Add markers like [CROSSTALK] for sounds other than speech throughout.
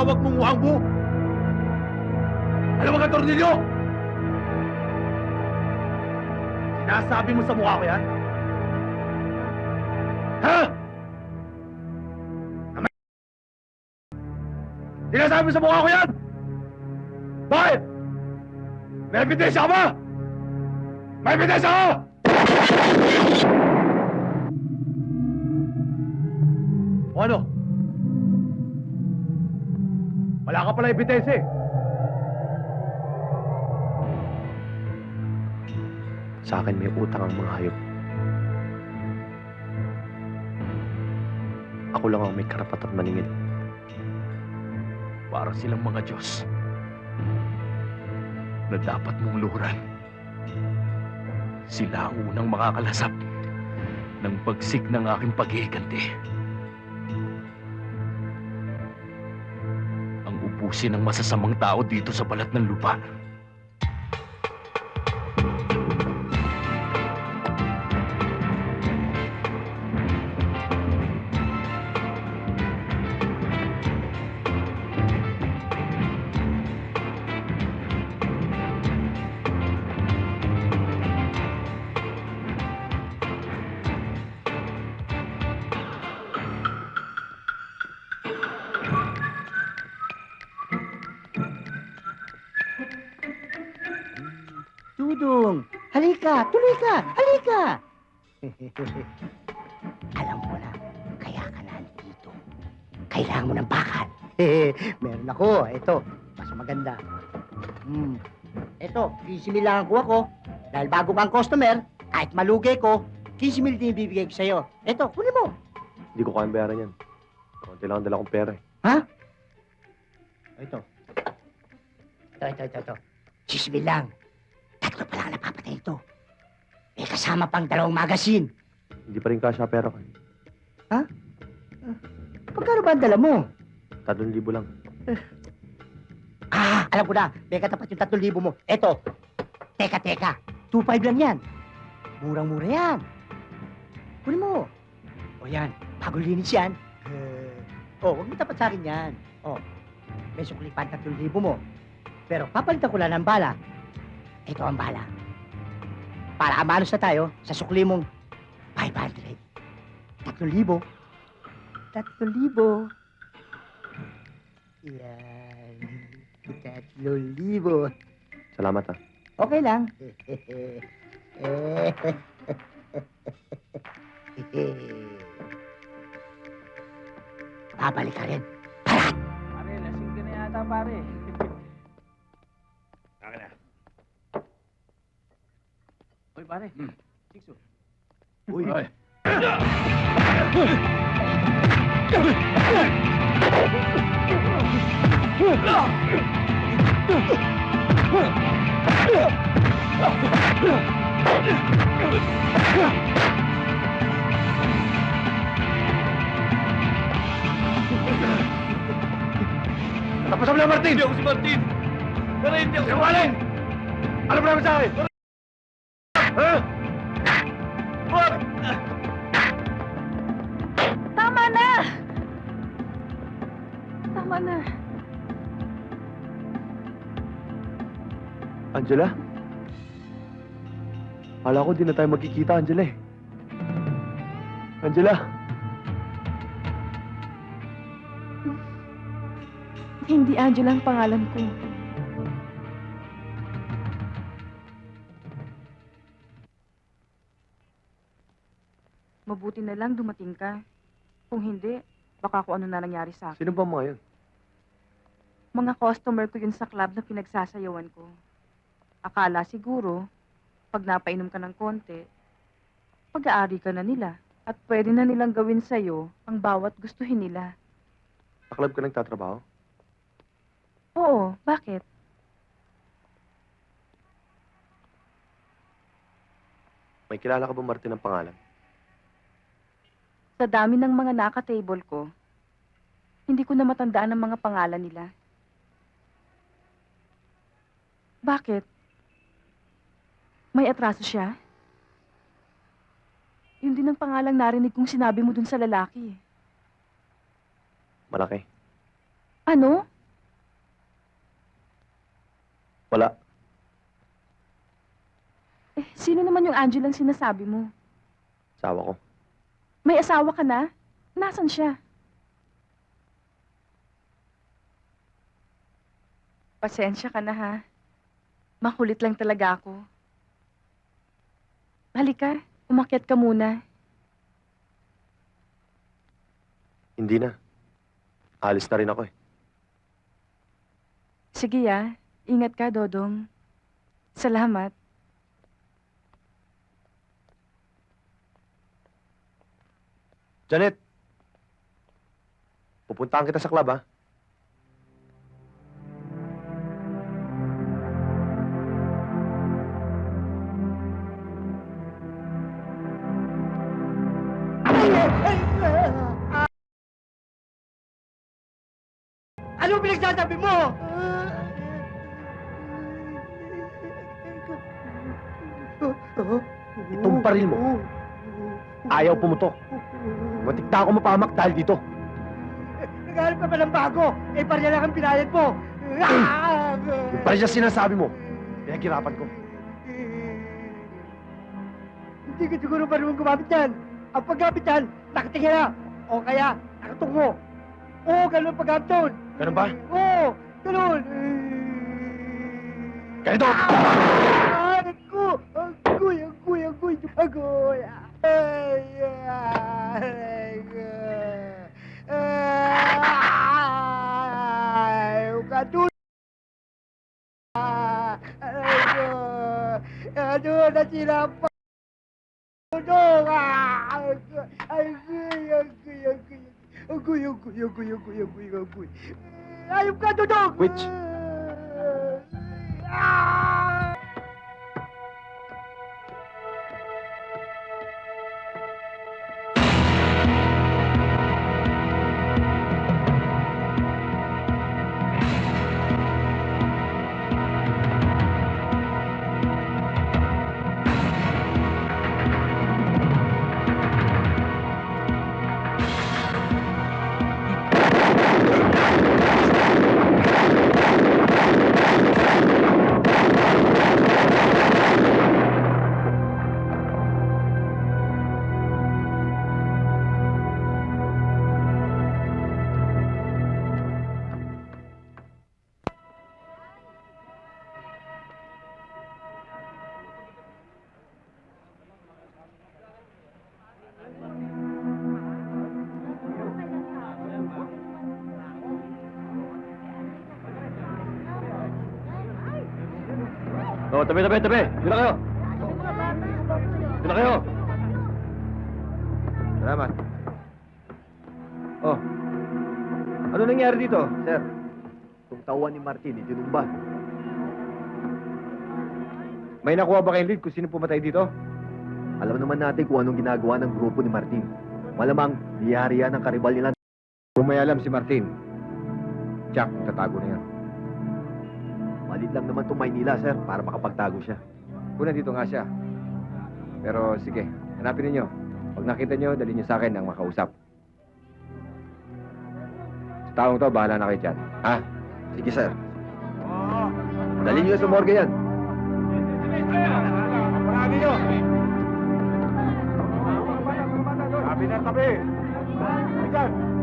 tinatawag mong Wangbu? Alam mo ka, Tornilyo? Sinasabi mo sa mukha ko yan? Ha? Sinasabi mo sa mukha ko yan? Bakit? May ebidensya ka ba? May ebidensya ka! O ano? Wala ka pala ebidensya eh. Sa akin may utang ang mga hayop. Ako lang ang may karapatang maningil. Para silang mga Diyos na dapat mong luhuran. Sila ang unang makakalasap ng pagsik ng aking paghihiganti. Ang ubusin ng masasamang tao dito sa balat ng lupa. Dudong, halika, tuloy ka, halika. [LAUGHS] Alam ko na, kaya ka nandito. Kailangan mo ng bakal. [LAUGHS] Meron ako, ito, mas maganda. Hmm. Ito, 15 mil lang ang kuha ko. Dahil bago kang customer, kahit malugi ko, 15 mil din ibibigay ko sa'yo. Ito, kunin mo. Hindi ko kayang bayaran yan. Konti lang ang dala kong pera eh. Ito. Ito, ito, ito, ito. 10 mil lang. Tatlo pa lang napapatay ito. May kasama pang dalawang magasin. Hindi pa rin kasya pera ko. eh. Pagkano ba ang dala mo? Tatlong libo lang. Ah, alam ko na. May katapat yung 3,000 mo. Eto. Teka, teka. 2,500 lang yan. Murang-mura yan. Kunin mo. O yan. Bago linis yan. Eh, oh, huwag mo tapat sa akin yan. Oh, may sukli pa ang 3,000 mo. Pero papalitan ko lang ng bala. Ito ang bala. Para amanos na tayo sa sukli mong 500. 3,000. 3,000. Yan. Tatlong libo. Salamat ah. Okay lang. Babalik ka rin. Parat! Pare, lasing ka na yata, pare. Hoy, pare. Sikso. Uy. Uy. Tapos na, Martin! Hindi ako si Martin! Pare, hindi ako si Martin! Ano ba naman sa akin? Tama na! Tama na. Angela? Kala ko di na tayo magkikita, Angela eh. Angela? Hindi Angela ang pangalan ko. Mabuti na lang dumating ka. Kung hindi, baka kung ano na nangyari sa akin. Sino ba mga yun? Mga customer ko yun sa club na pinagsasayawan ko. Akala siguro, pag napainom ka ng konti, pag-aari ka na nila at pwede na nilang gawin sa'yo ang bawat gustuhin nila. Sa club ka nagtatrabaho? Oo, bakit? May kilala ka ba Martin ang pangalan? Sa dami ng mga naka-table ko, hindi ko na matandaan ang mga pangalan nila. Bakit? May atraso siya? Yun din ang pangalang narinig kong sinabi mo dun sa lalaki. Malaki. Ano? Wala. Eh, sino naman yung Angel ang sinasabi mo? Sawa ko. May asawa ka na? Nasaan siya? Pasensya ka na ha. Makulit lang talaga ako. Halika, umakyat ka muna. Hindi na. Alis na rin ako eh. Sige ya, ingat ka, Dodong. Salamat. Janet! Pupuntahan kita sa club, ha? Ano pinagsasabi mo? Itong baril mo. Ayaw pumutok. Matik na ako mapahamak dahil dito. Naghanap ka pa ng bago. Eh, parya lang ang pinayad mo. Yung pala siya sinasabi mo. Pinaghirapan ko. Hindi ka siguro marunong gumamit yan. Ang paggamit yan, nakatingin na. O kaya, nakatungo. Oo, ganun ang paggamit yun. Ganun ba? Oo, ganun. Ganito! Ah! Agoy, agoy, agoy, agoy. Ay, ay, ay, aduh dah cirapa dong ah aku aku which tabi, tabi, tabi! Na kayo! Na kayo! Salamat. Oh. Ano nangyari dito, sir? Itong tauhan ni Martin, itinumba. May nakuha ba kayong lead kung sino pumatay dito? Alam naman natin kung anong ginagawa ng grupo ni Martin. Malamang, niyari yan ang karibal nila. Kung may alam si Martin, Jack, tatago na yan. Malit lang naman itong Maynila, sir, para makapagtago siya. Kung nandito nga siya. Pero sige, hanapin ninyo. Pag nakita nyo, dali nyo sa akin ang makausap. Sa taong to, bahala na kayo dyan. Ha? Sige, sir. Dali niyo sa morgue yan. Marami nyo! Tabi na tabi! Diyan!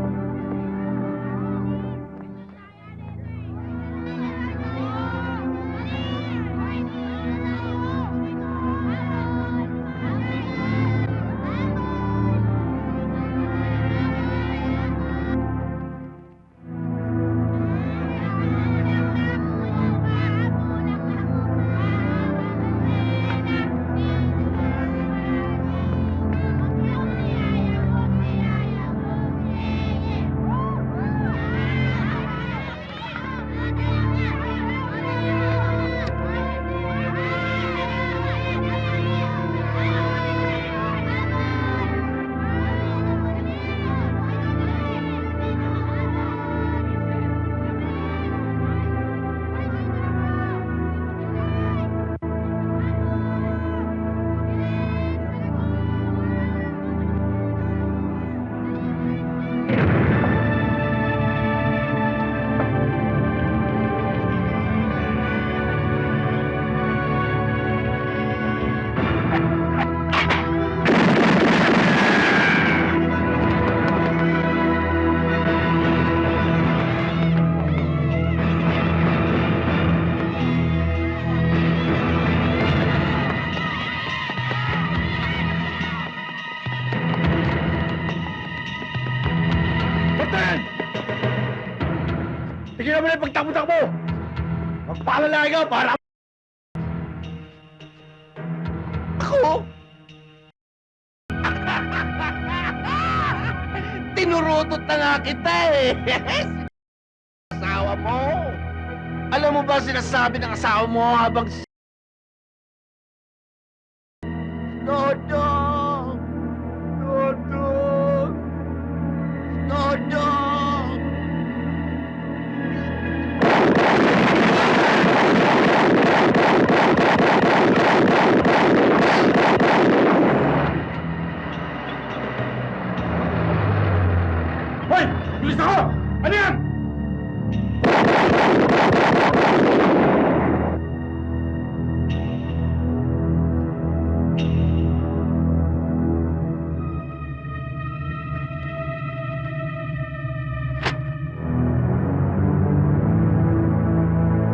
Yung pagtakbo-takbo! Magpaalala ikaw para... Ako? [LAUGHS] Tinurutot na nga kita eh! [LAUGHS] asawa mo! Alam mo ba sinasabi ng asawa mo habang... Dodo! Dodo! Bilis ako! Ano yan?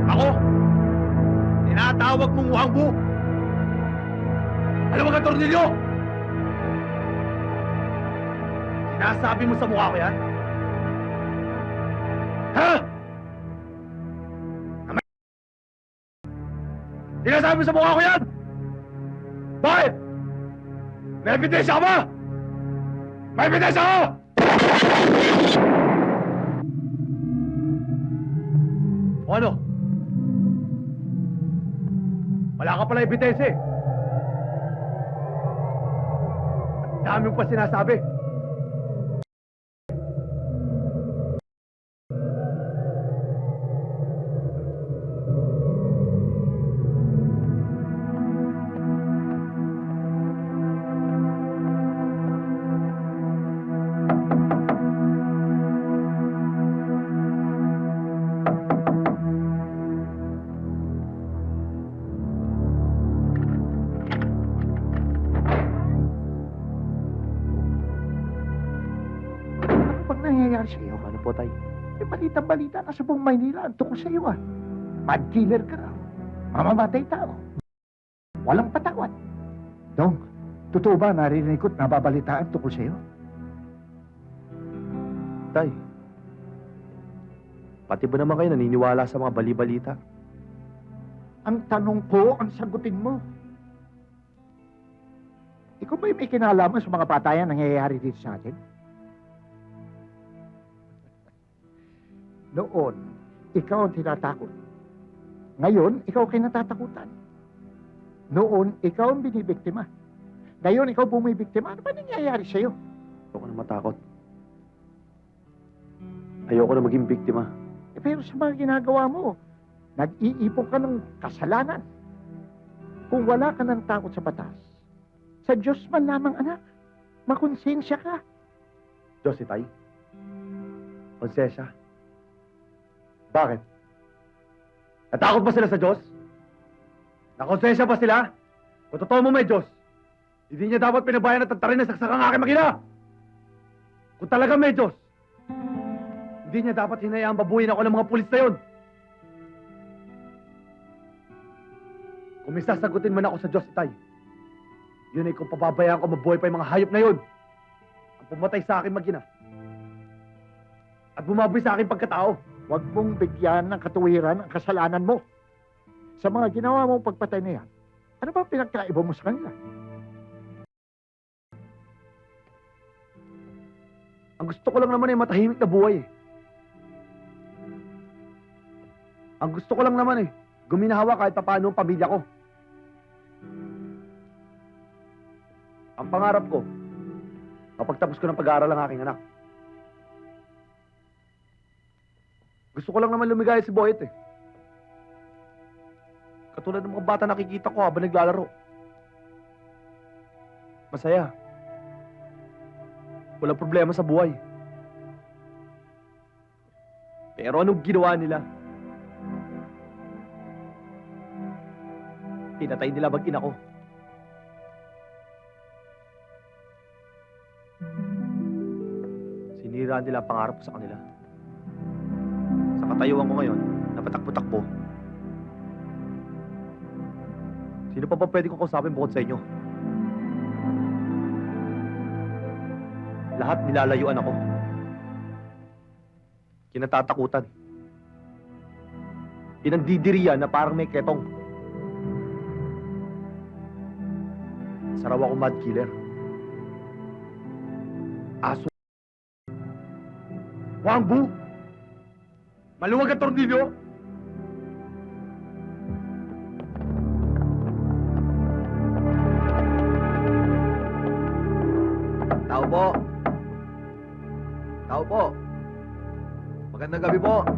Ako? Tinatawag mong wangbo? Alam mo ka, Tornilyo? Sinasabi mo sa mukha ko yan? Sinasabi sa mukha ko yan? Bakit? May ebidensya ka ba? May ebidensya ka! O ano? Wala ka pala ebidensya eh. Ang dami mo pa sinasabi. Po, tay? May balita-balita na sa buong Maynila ang tungkol sa iyo, ah. Mad killer ka raw. Mamamatay tao. Walang patawad. Dong, totoo ba narinig ko't nababalitaan tungkol sa iyo? Tay, pati ba naman kayo naniniwala sa mga bali-balita? Ang tanong ko, ang sagutin mo. Ikaw ba may kinalaman sa mga patayan nangyayari dito sa atin? Noon, ikaw ang tinatakot. Ngayon, ikaw ang kinatatakutan. Noon, ikaw ang binibiktima. Ngayon, ikaw bumibiktima. Ano ba nangyayari sa'yo? Ayoko na matakot. Ayoko na maging biktima. Eh, pero sa mga ginagawa mo, nag-iipon ka ng kasalanan. Kung wala ka ng takot sa batas, sa Diyos man lamang anak, makonsensya ka. Diyos si Tay? Konsensya? Bakit? Natakot ba sila sa Diyos? Nakonsensya ba sila? Kung totoo mo may Diyos, hindi niya dapat pinabayan at tagtarin na saksak ang aking magina! Kung talaga may Diyos, hindi niya dapat hinayaan babuhin ako ng mga pulis na yun! Kung may sasagutin man ako sa Diyos, Itay, yun ay kung pababayaan ko mabuhay pa yung mga hayop na yun ang pumatay sa akin magina. At bumaboy sa akin pagkatao. Huwag mong bigyan ng katuwiran ang kasalanan mo. Sa mga ginawa mong pagpatay na yan, ano ba ang pinagkaiba mo sa kanila? Ang gusto ko lang naman ay matahimik na buhay eh. Ang gusto ko lang naman eh, guminahawa kahit papaano ang pamilya ko. Ang pangarap ko, kapagtapos ko ng pag-aaral ang aking anak. Gusto ko lang naman lumigaya si Boyet eh. Katulad ng mga bata nakikita ko habang naglalaro. Masaya. Walang problema sa buhay. Pero anong ginawa nila? Pinatay nila mag-ina ko. Sinira nila ang pangarap sa kanila. Katayuan ko ngayon, napatakbo-takbo. Sino pa ba pwede kong kausapin bukod sa inyo? Lahat nilalayuan ako. kinatatakutan. Pinandidiriyan na parang may ketong. Saraw ako mad killer. Aso. Wangbu! Maluwag ang tornilyo! Tao po. Tao po. Magandang gabi po.